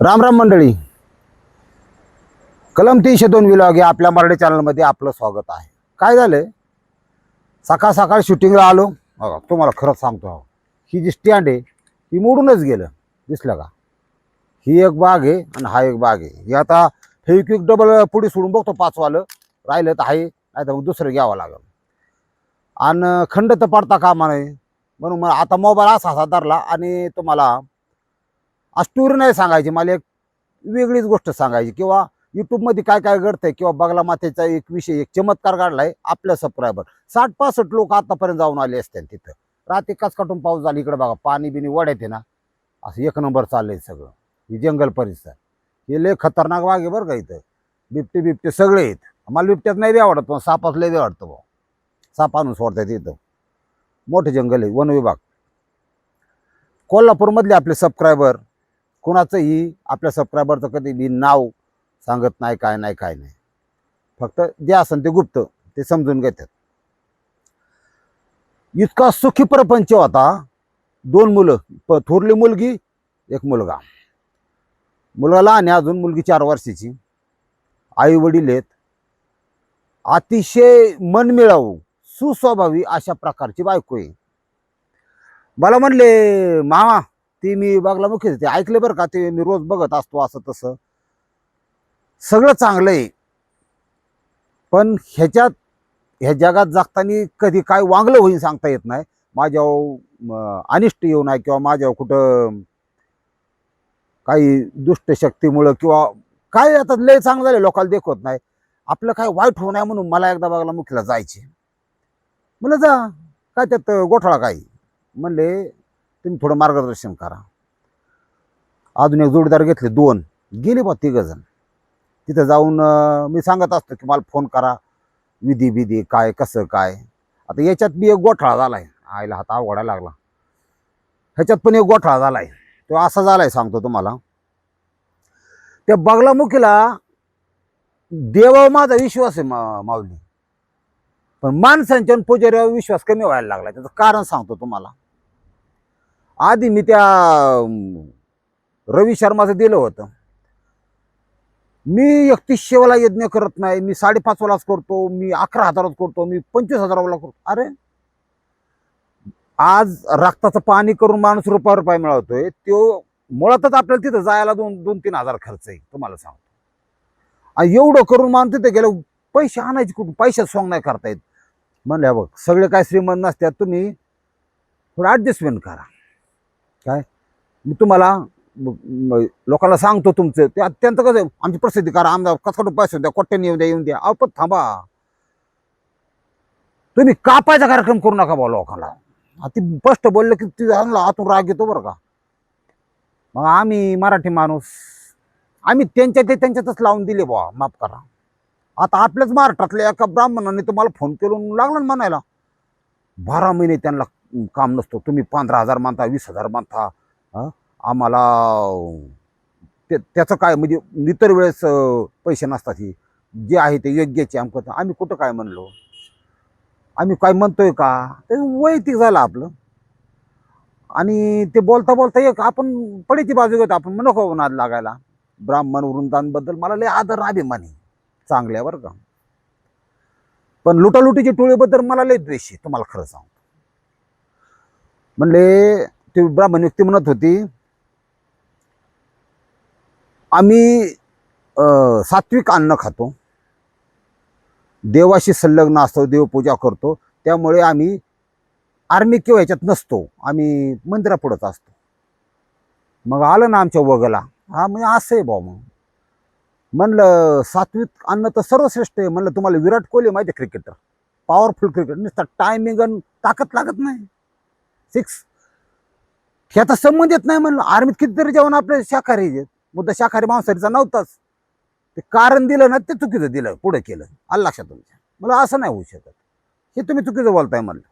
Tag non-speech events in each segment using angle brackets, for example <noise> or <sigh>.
राम राम मंडळी. कलम तीनशे दोन विलॉग या आपल्या मराठी चॅनलमध्ये आपलं स्वागत आहे. काय झालं सकाळ सकाळ शूटिंगला आलो. बघा तुम्हाला खरंच सांगतो हो. ही. जी स्टँड आहे ती मोडूनच गेलं. दिसलं का? ही एक बाग आहे आणि हा एक बाग आहे. ही आता फेविक्विक डबल पुढे सोडून बघतो पाचवालं. राहिलं तर आहे नाही तर मग दुसरं घ्यावं लागेल. आणि खंड तर पडता कामा नये. म्हणून मग आता मोबाईल असा असा धरला आणि तुम्हाला स्टोरी नाही सांगायची मला एक वेगळीच गोष्ट सांगायची. किंवा युट्यूबमध्ये काय काय घडतंय किंवा बगला मातेचा एक विषय एक चमत्कार काढलाय आपल्या सबस्क्रायबर साठ पासष्ट लोक आतापर्यंत जाऊन आले असते तिथं. रात्री कस काटून पाऊस झाला इकडे बघा पाणी बिनी वड्यात येते ना असं एक नंबर चाललंय सगळं. हे जंगल परिसर. हे लय खतरनाक वाघ आहे बरं का इथं. बिबटे बिबटे सगळे आहेत. मला बिबट्यात नाही बी आवडत पण सापात लय बी आवडतं भाऊ. साप आणून सोडतात इथं. मोठे जंगल आहे वनविभाग कोल्हापूरमधले आपले सबस्क्रायबर कुणाचंही आपल्या सबस्क्रायबरचं कधी बी नाव सांगत नाही काय नाही काय नाही. फक्त जे असन ते गुप्त ते समजून घेतात. इतका सुखी प्रपंच होता. दोन मुलं प थोरली मुलगी एक मुलगा. मुलगा लहान आहे अजून मुलगी चार वर्षाची. आई वडील आहेत. अतिशय मनमिळावू सुस्वभावी अशा प्रकारची बायको आहे. मला म्हणले मामा ती मी बागलामुखीच मुख्य ते ऐकले बरं का ते मी रोज बघत असतो असं तसं. सगळं चांगलं आहे. पण ह्याच्यात ह्या जगात जगताना कधी काय वांगलं होईल सांगता येत नाही. माझ्यावर अनिष्ट येऊ नये किंवा माझ्यावर कुठं काही दुष्टशक्तीमुळं किंवा काय आता लय चांगलं झालं लोकांना देखवत नाही. आपलं काय वाईट होऊ नये म्हणून मला एकदा बघायला मुखीला जायचे म्हणलं जा काय त्यात गोठाळा काही म्हणले तुम्ही थोडं मार्गदर्शन करा. अजून एक जोडीदार घेतले दोन. गेले बा तिघंजण तिथं जाऊन मी सांगत असतो की मला फोन करा. विधी विधी काय कसं काय. आता याच्यात बी एक घोठाळा झाला आहे आईला हात अवघडायला लागला. ह्याच्यात पण एक घोठाळा झाला आहे तो असा झाला आहे सांगतो तुम्हाला. त्या बगलामुखीला देवावर माझा विश्वास आहे मा माऊली. पण माणसांच्या पुजाऱ्यावर विश्वास कमी व्हायला लागला त्याचं कारण सांगतो तुम्हाला. आधी मी त्या रवी शर्माचं दिलं होतं. मी एकतीस शेवाला यज्ञ करत नाही मी साडेपाच वालाच करतो मी अकरा हजारात करतो मी पंचवीस हजारावाला करतो. अरे आज रक्ताचं पाणी करून माणूस रुपया रुपये मिळवतोय तो मुळातच आपल्याला तिथं जायला दोन दोन तीन हजार खर्च आहे तुम्हाला सांगतो. आणि एवढं करून माणूस तिथे गेलं पैसे आणायचे कुठून? पैशात सोंग नाही करता येत. म्हणल्या बघ सगळे काय श्रीमंत नसत्यात तुम्ही थोडं ॲडजस्टमेंट करा. काय? मी तुम्हाला लोकांना सांगतो तुमचं. ते अत्यंत कसं आमची प्रसिद्धी करा आमदार कसं पैसे द्या कोट्याने येऊन द्या येऊन द्या. अहो पण थांबा. तुम्ही कापायचा कार्यक्रम करू नका बा लोकांना. ती स्पष्ट बोललं की ती चांगला आतून राग येतो बरं का. मग आम्ही मराठी माणूस आम्ही त्यांच्या ते त्यांच्यातच लावून दिले बा माफ करा. आता आपल्याच महाराष्ट्रातल्या एका ब्राह्मणाने तुम्हाला फोन करून लागला ना म्हणायला. बारा महिने त्यांना काम नसतो. तुम्ही पंधरा हजार मानता वीस हजार मानता. हं? आम्हाला ते त्याचं काय म्हणजे इतर वेळेस पैसे नसतात ही. जे आहे ते योग्यचे आमचं आम्ही कुठं काय म्हणलो? आम्ही काय म्हणतोय का? ते वैयक्तिक झालं आपलं. आणि ते बोलता बोलता एक आपण पडीची बाजू घेतो. आपण नको नाद लागायला? ब्राह्मण वृंदांबद्दल मला लय आदर अभिमान आहे. चांगल्या का. पण लुटालुटीच्या टोळीबद्दल मला लय द्वेष आहे तुम्हाला खरं सांगतो. म्हणले ते ब्राह्मण व्यक्ती म्हणत होती आम्ही सात्विक अन्न खातो. देवाशी संलग्न असतो देवपूजा करतो. त्यामुळे आम्ही आर्मी किंवा ह्याच्यात नसतो. आम्ही मंदिरापुढंच असतो. मग आलं ना आमच्या वगला. हा म्हणजे असं आहे भाऊ मग. म्हणलं सात्विक अन्न तर सर्वश्रेष्ठ आहे. म्हणलं तुम्हाला विराट कोहली माहिती आहे क्रिकेटर पॉवरफुल क्रिकेट नुसतं टायमिंग आणि ताकद लागत नाही. सिक्स ह्याचा संबंध येत नाही म्हणलं. आर्मीत कितीतरी जेवण आपले शाकाहारी आहेत. मुद्दा शाकाहारी मांसाहारीचा नव्हताच. ते कारण दिलं ना ते चुकीचं दिलं. पुढे केलं. आलं लक्षात तुमच्या. मला असं नाही होऊ शकत. हे तुम्ही चुकीचं बोलताय म्हणलं.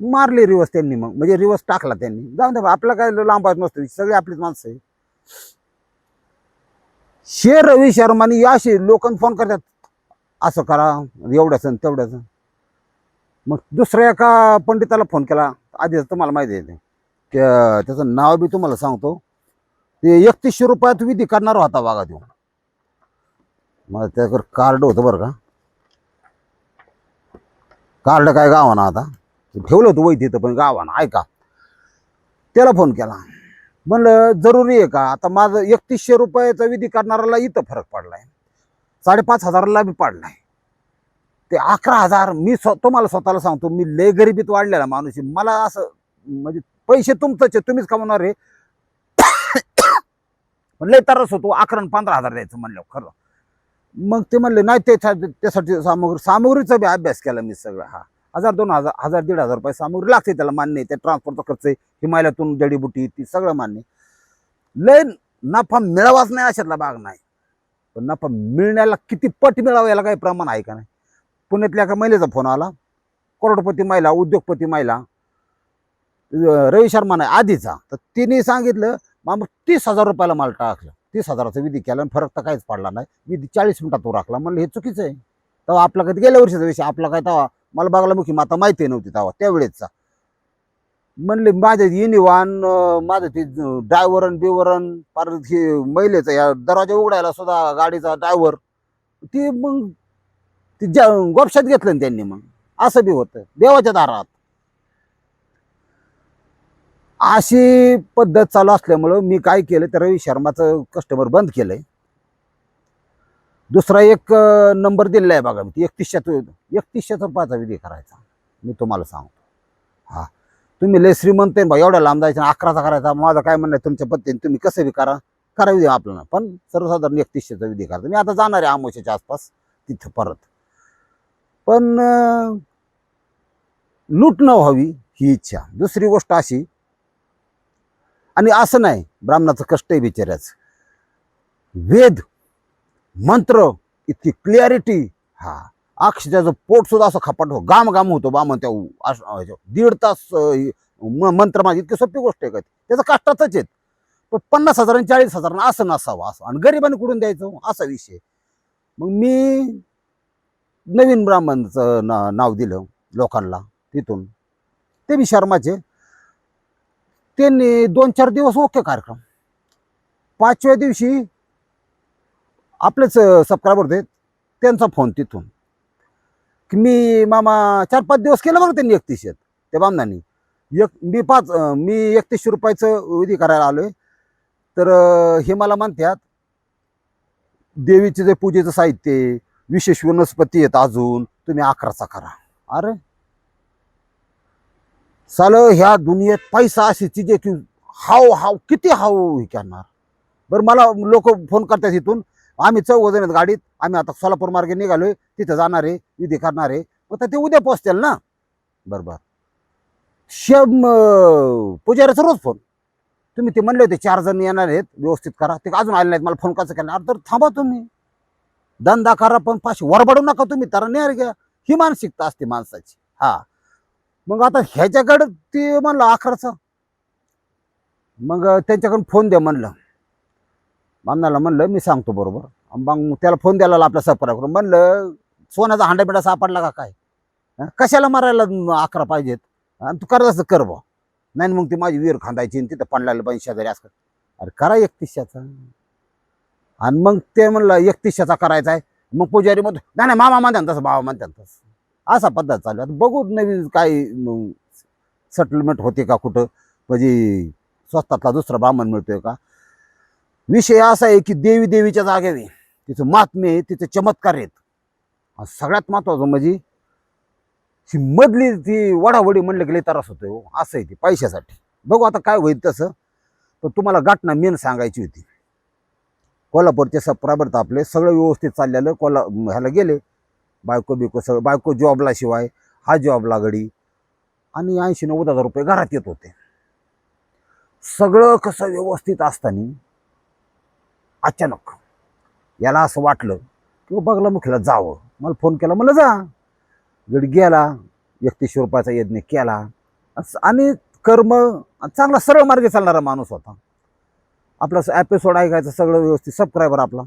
मारले रिवर्स त्यांनी मग. म्हणजे रिवर्स टाकला त्यांनी. जाऊन दे आपलं काय लांबायच नसतो सगळी आपलीच माणसं आहे शे रवी शर्मानी या असे लोकांना फोन करतात. असं करा एवढ्याच आणि तेवढ्याच. मग दुसऱ्या एका पंडिताला फोन केला. आधीच तुम्हाला माहिती आहे ते. त्याचं नाव बी तुम्हाला सांगतो. ते एकतीसशे रुपयात विधी करणार होता बघा देऊ मला त्याकडे कार्ड होतं बरं का. कार्ड काय गावाना आता? ठेवलं होतं वैद्य तिथं पण गावाना ऐका. त्याला फोन केला. म्हणलं जरुरी आहे का? आता माझं एकतीसशे रुपयाचा विधी करणाऱ्याला इथं फरक पडलाय. साडेपाच हजाराला बी पडलाय. ते अकरा हजार मी स्व तुम्हाला स्वतःला सांगतो मी लय गरिबीत वाढलेला माणूस मला असं म्हणजे पैसे तुमचंच तुम्हीच कमावणार आहे. <coughs> लय तरस होतो अकरा पंधरा हजार द्यायचं म्हणलं खरं. मग ते म्हणले नाही त्याच्या त्यासाठी सामग्री सामग्रीचा बी अभ्यास केला मी सगळं हा. हजार दोन हजार हजार दीड हजार रुपये सामग्री लागते त्याला मान्य आहे. त्या ट्रान्सपोर्टचा खर्च आहे हिमालयातून जडीबुटी ती सगळं मान्य लय नफा मिळावाच नाही अशातला भाग नाही. पण नफा मिळण्याला किती पट मिळावा याला काही प्रमाण आहे का नाही? पुण्यातल्या एका महिलेचा फोन आला. करोडपती महिला उद्योगपती महिला रवी शर्मा नाही आधीचा. तर तिने सांगितलं मग तीस हजार रुपयाला माल टाकलं. तीस हजाराचा विधी केला आणि फरक तर काहीच पडला नाही. विधी चाळीस मिनिटात तो राखला. म्हणलं हे चुकीचं आहे. तेव्हा आपला कधी गेल्या वर्षीचा विषय आपला काय तेव्हा मला बागलामुखी माता माहिती नव्हती तेव्हा त्यावेळेसचा. म्हणले माझ्या युनिवान माझं ते ड्रायव्हरन बिवरन पार हे महिलेचं या दरवाजा उघडायला सुद्धा गाडीचा ड्रायव्हर ती मग ती ज्या गोपशात घेतलं त्यांनी मग असं बी होतं देवाच्या दारात. अशी पद्धत चालू असल्यामुळं मी काय केलं तर रवी शर्माचं कस्टमर बंद केलंय. दुसरा एक नंबर दिलेला आहे बघा मी ती एकतीसशेचा एकतीसशेचा रुपयाचा विधी करायचा. मी तुम्हाला सांगतो. हा. तुम्ही लय श्रीमंत आहे बा एवढ्या लांब जायचं आणि अकराचा करायचा. माझं काय म्हणणं आहे तुमच्या पद्धतीने तुम्ही कसं बी करा करा विधी आपल्याला. पण सर्वसाधारण एकतीसशेचा विधी करायचा. मी आता जाणार आहे आमोशाच्या आसपास तिथं परत. पण लूट न व्हावी ही इच्छा. दुसरी गोष्ट अशी आणि असं नाही ब्राह्मणाचं कष्ट आहे बिचाऱ्याचं. वेद मंत्र इतकी क्लिअरिटी हा. अक्षराचं पोट सुद्धा असं खपाट हो गाम गाम होतो बामन त्या दीड तास मंत्र माझी इतकी सोपी गोष्ट आहे का त्याचं कष्टातच आहेत पण पन्नास हजार आणि चाळीस हजार असं नसावं असं. आणि गरिबांनी कुठून द्यायचं? असा विषय. मग मी नवीन ब्राह्मणचं ना नाव दिलं लोकांना तिथून. ते बी शर्माचे. त्यांनी दोन चार दिवस ओके कार्यक्रम. पाचव्या दिवशी आपलेच सबस्क्रायबर होते त्यांचा फोन तिथून. की मी मामा चार पाच दिवस केलं बघा त्यांनी एकतीसशेत त्या बामणांनी एक मी पाच मी एकतीसशे रुपयाचं विधी करायला आलोय. तर हे मला म्हणतात देवीचे जे पूजेचं साहित्य विशेष वनस्पती आहेत अजून तुम्ही अकराचा करा. अरे! साल ह्या दुनियेत पैसा अशी तिचे की हाव हाव किती हाव हे करणार? बरं मला लोक फोन करतात इथून आम्ही चौघ जण आहेत गाडीत आम्ही आता सोलापूर मार्गे निघालोय तिथं जाणार आहे विधी करणार आहे. मग तर ते उद्या पोचतील ना? बरोबर. शम पुजाऱ्याचा रोज फोन. तुम्ही ते म्हणले होते चार जण येणार आहेत व्यवस्थित करा. ते अजून आले नाहीत मला फोन कसं करणार? तर थांबा तुम्ही. धंदा करा पण पाशी वरबडू नका तुम्ही तर नाही घ्या. ही मानसिकता असते माणसाची. हा. मग आता ह्याच्याकडं ते म्हणलं अकराचं. मग त्यांच्याकडून फोन द्या म्हणलं. बांधायला म्हणलं मी सांगतो बरोबर. मग त्याला फोन द्यायला आपल्या सपरा करून म्हणलं सोन्याचा हांडा बिडा सापडला का काय? कशाला मारायला अकरा पाहिजेत? आणि तू करत असं कर बा नाही मग ती माझी विहीर खांदायची आणि तिथं पडलेलं पण शेजारी असं अरे करा एकतीसशाचा. आणि मग ते म्हणलं एकतीसशाचा करायचा आहे. मग पुजारी मग नाही नाही मामा म्हणतात तसं बाबा म्हणतात तसं. असा पद्धत चालू आहे. आता बघू नवीन काय सेटलमेंट होते का कुठं? म्हणजे स्वस्तातला दुसरा ब्राह्मण मिळतोय का? विषय असा आहे की देवी देवीच्या जागेवे तिचं महात्म्य आहे तिचे चमत्कार आहेत. सगळ्यात महत्वाचं म्हणजे ती मधली ती वडावडी म्हणलं गेली त्रास होतोय हो असं आहे ती पैशासाठी. बघू आता काय होईल तसं. पण तुम्हाला घटना मेन सांगायची होती. कोल्हापूरचे सप्राबर आपले सगळं व्यवस्थित चाललेलं कोल्हा ह्याला गेले. बायको बिको सगळं बायको जॉबला शिवाय हा जॉबला गडी आणि ऐंशी नव्वद हजार रुपये घरात येत होते. सगळं कसं व्यवस्थित असताना अचानक. याला असं वाटलं की बघला मुखीला जावं. मला फोन केला मला जा. गड गेला एकतीसशे रुपयाचा यज्ञ केला. आणि कर्म चांगला सरळ मार्गे चालणारा माणूस होता. आपला एपिसोड ऐकायचं सगळं व्यवस्थित सबस्क्रायबर आपला.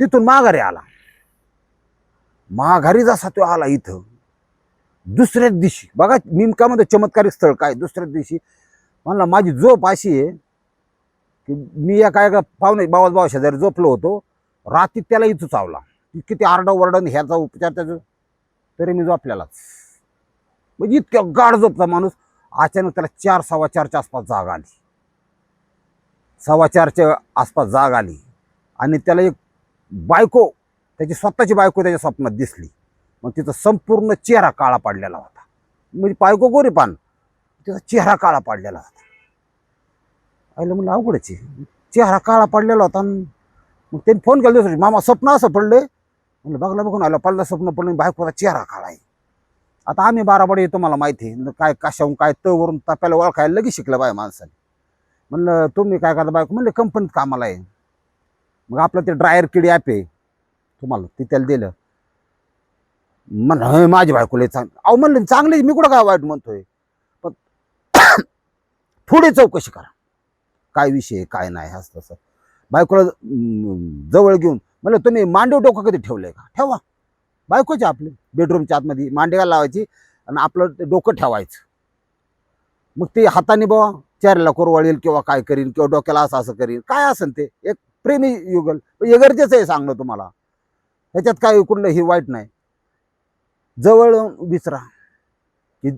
तिथून माघारी आला. माघारी जसा तो आला इथं दुसऱ्याच दिवशी बघा मी काय म्हणतो चमत्कारिक स्थळ काय दुसऱ्याच दिवशी म्हणला माझी झोप अशी आहे की मी एका एका पाहुणे बाबा भाऊ शेजारी झोपलो होतो. रात्री त्याला इथं चावला. किती आरडा वरडन ह्याचा उपचार त्याचं. तरी मी झोपल्यालाच म्हणजे इतक्या गाढ झोपता माणूस. अचानक त्याला चार सव्वा चारच्या आसपास जाग आली. सव्वा चारच्या आसपास जाग आली. आणि त्याला एक बायको त्याची स्वतःची बायको त्याच्या स्वप्नात दिसली. मग तिचा संपूर्ण चेहरा काळा पडलेला होता. म्हणजे बायको गोरीपान तिचा चेहरा काळा पडलेला होता. आईला म्हणलं अवघडच आहे. चेहरा काळा पडलेला होता आणि मग त्यांनी फोन केला दुसरी मामा स्वप्न असं पडले म्हणलं बघला बघून आलं पडलं स्वप्न पडलं बायकोचा चेहरा काळा आहे. आता आम्ही बाराबडे तुम्हाला माहिती आहे. काय कशाहून काय तवरून ताप्याला ओळखायला लगेच शिकलं बाय माणसाने. म्हणलं तुम्ही काय करता बायको? म्हणलं कंपनीत कामाला आहे. मग आपलं ते ड्रायर किडी ॲप आहे. तुम्हाला ते त्याला दिलं. म्हणलं माझी बायको लय अहो म्हणलं चांगली मी कुठं काय वाईट म्हणतोय? पण <coughs> थोडी चौकशी करा. काय विषय आहे, काय नाही असं तसं. बायकोला जवळ घेऊन म्हणलं तुम्ही मांडव डोकं कधी ठेवलंय का? ठेवा. बायकोचे आपले बेडरूमच्या आतमध्ये मांडेगा लावायची आणि आपलं ते डोकं ठेवायचं. मग ते हाताने बाबा चेहऱ्याला कोरवाळील किंवा काय करीन किंवा डोक्याला असं असं करीन काय असेल ते एक प्रेमी युगल हे गरजेचं आहे सांगणं तुम्हाला. ह्याच्यात काय कुठलं हे वाईट नाही. जवळ विचरा की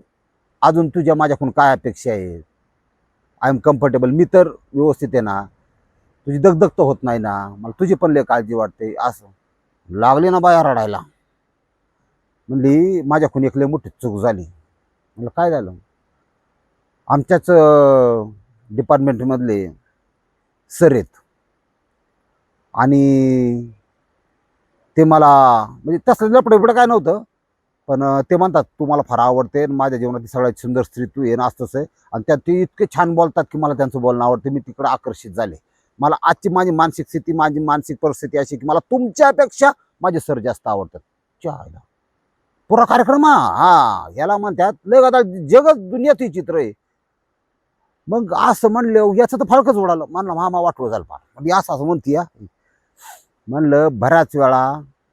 अजून तुझ्या माझ्याकडून काय अपेक्षा आहेत आय एम कम्फर्टेबल. मी तर व्यवस्थित आहे ना. तुझी दगदग तर होत नाही ना. मला तुझी पण लय काळजी वाटते. असं. लागले ना बाया रडायला. म्हणली माझ्याकडून एक लय मोठी चूक झाली. म्हणलं काय झालं? आमच्याच डिपार्टमेंटमधले सर आहेत. आणि ते मला म्हणजे तसलं लपडं काय नव्हतं. पण ते म्हणतात तू मला फार आवडते माझ्या जीवनातली सगळ्यात सुंदर स्त्री तू ये ना असतंच आहे. आणि त्यात ते इतके छान बोलतात की मला त्यांचं बोलणं आवडते मी तिकडे आकर्षित झाले. मला आजची माझी मानसिक स्थिती माझी मानसिक परिस्थिती अशी की मला तुमच्यापेक्षा माझे सर जास्त आवडतात. चहा पुरा कार्यक्रम हा हा. याला म्हणतात लय आता जगच दुनियात ही चित्र आहे. मग असं म्हणलं याचं तर फळकच उडालं. म्हणलं मामा वाटवं झालं फार. म्हणजे असं असं म्हणती या म्हणलं बऱ्याच वेळा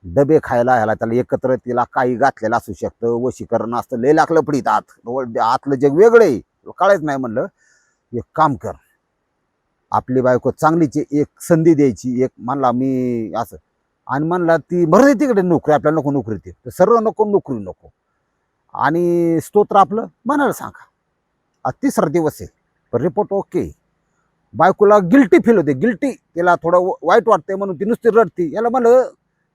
डबे खायला ह्याला त्याला एकत्र तिला काही घातलेलं असू शकतं वशीकरण असतं लय लागलं पडीत आत. आतलं जग वेगळं आहे. कळायच नाही म्हणलं? एक काम कर. आपली बायको चांगलीची एक संधी द्यायची. एक म्हणला मी असं. आणि म्हणला ती बरं आहे तिकडे नोकरी आपल्याला नको नोकरी ती. तर सर्व नको नोकरी नको. आणि स्तोत्र आपलं म्हणायला सांगा. आज तिसरा दिवस आहे. पण रिपोर्ट ओके बायकोला गिल्टी फील होते. गिल्टी तिला थोडं व- वाईट वाटतंय म्हणून ती नुसती रडती. याला म्हणलं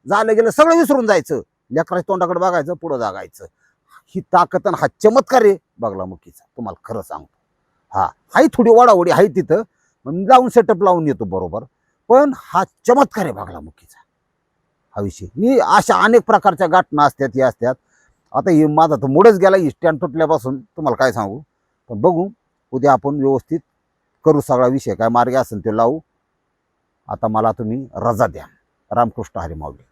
झालं गेलं सगळं विसरून जायचं. लेकराच्या तोंडाकडे बघायचं पुढं जागायचं. ही ताकद आणि हा चमत्कार आहे बगलामुखीचा. तुम्हाला खरं सांगतो. हा हाही थोडी वाडावडी आहे तिथं. मग लावून सेटअप लावून येतो बरोबर. पण हा चमत्कार आहे बगलामुखीचा. हा विषय. मी अशा अनेक प्रकारच्या गाठणं असतात या असतात. आता हे माझा तर मुडच गेला ही स्टँड तुटल्यापासून. तुम्हाला काय सांगू? पण बघू. उद्या आपण व्यवस्थित करू सगळा विषय. काय मार्ग असेल ते लावू. आता मला तुम्ही रजा द्या. रामकृष्ण हरी माऊली.